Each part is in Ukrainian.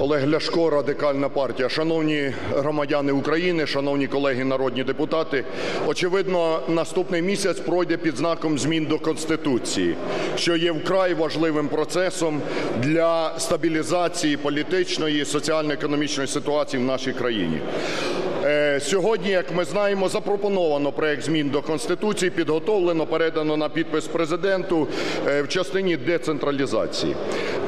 Олег Ляшко, Радикальна партія. Шановні громадяни України, шановні колеги народні депутати, очевидно, наступний місяць пройде під знаком змін до Конституції, що є вкрай важливим процесом для стабілізації політичної, соціально-економічної ситуації в нашій країні. Е, Сьогодні, як ми знаємо, запропоновано проект змін до Конституції, підготовлено, передано на підпис Президенту е, в частині децентралізації.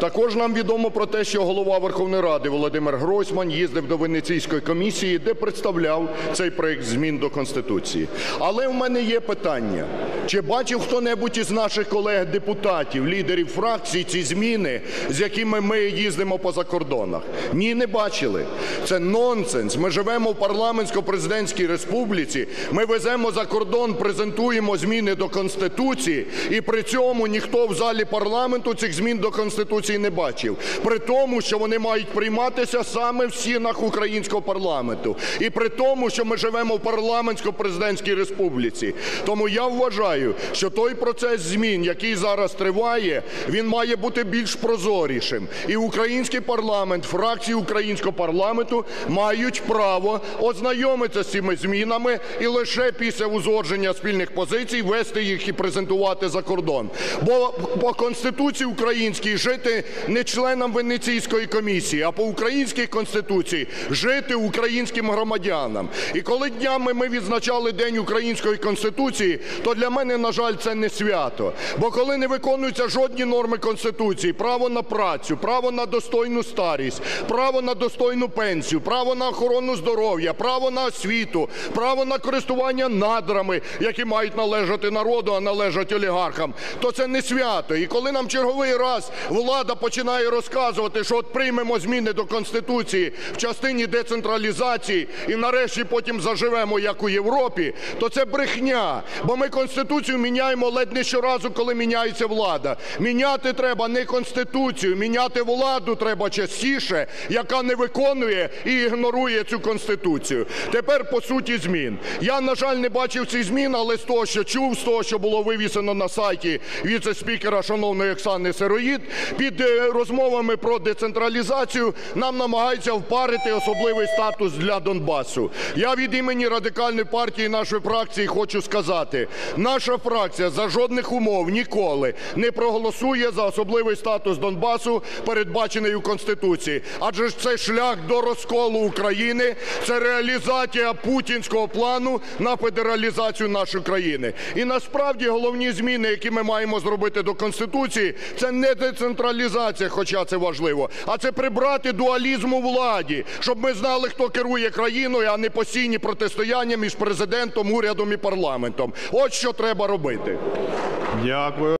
Також нам відомо про те, що голова Верховної Ради Володимир Гройсман їздив до Венеційської комісії, де представляв цей проект змін до Конституції. Але в мене є питання: чи бачив хто-небудь із наших колег-депутатів, лідерів фракцій ці зміни, з якими ми їздимо по закордонах? Ні, не бачили. Це нонсенс. Ми живемо в парламентсько-президентській республіці. Ми веземо за кордон, презентуємо зміни до Конституції, і при цьому ніхто в залі парламенту цих змін до Конституції не бачив. При тому, що вони мають прийматися саме в стінах українського парламенту, і при тому, що ми живемо в парламентсько-президентській республіці. Тому я вважаю, що той процес змін, який зараз триває, він має бути більш прозорішим. І український парламент, фракції українського парламенту мають право ознайомитися з цими змінами і лише після узгодження спільних позицій вести їх і презентувати за кордон. Бо по Конституції українській жити не членам Венеційської комісії, а по українській Конституції жити українським громадянам. І коли днями ми відзначали День української Конституції, то для мене, на жаль, це не свято. Бо коли не виконуються жодні норми Конституції, право на працю, право на достойну старість, право на достойну пенсію, право на охорону здоров'я, право на освіту, право на користування надрами, які мають належати народу, а належать олігархам, то це не свято. І коли нам черговий раз влада починає розказувати, що от приймемо зміни до Конституції в частині децентралізації і нарешті потім заживемо, як у Європі, то це брехня. Бо ми Конституцію міняємо ледь не щоразу, коли міняється влада. Міняти треба не Конституцію, міняти владу треба частіше, яка не виконує і ігнорує цю Конституцію. Тепер по суті змін. Я, на жаль, не бачив цих змін, але з того, що чув, з того, що було вивісено на сайті віце-спікера шановної Оксани Сироїд, під е, розмовами про децентралізацію нам намагаються впарити особливий статус для Донбасу. Я від імені Радикальної партії нашої фракції хочу сказати: наша фракція за жодних умов ніколи не проголосує за особливий статус Донбасу, передбачений у Конституції. Адже це шлях до розколу України, це реалізація путінського плану на федералізацію нашої країни. І насправді головні зміни, які ми маємо зробити до Конституції, це не децентралізація, хоча це важливо, а це прибрати дуалізм у владі, щоб ми знали, хто керує країною, а не постійні протистояння між президентом, урядом і парламентом. От що треба робити. Дякую.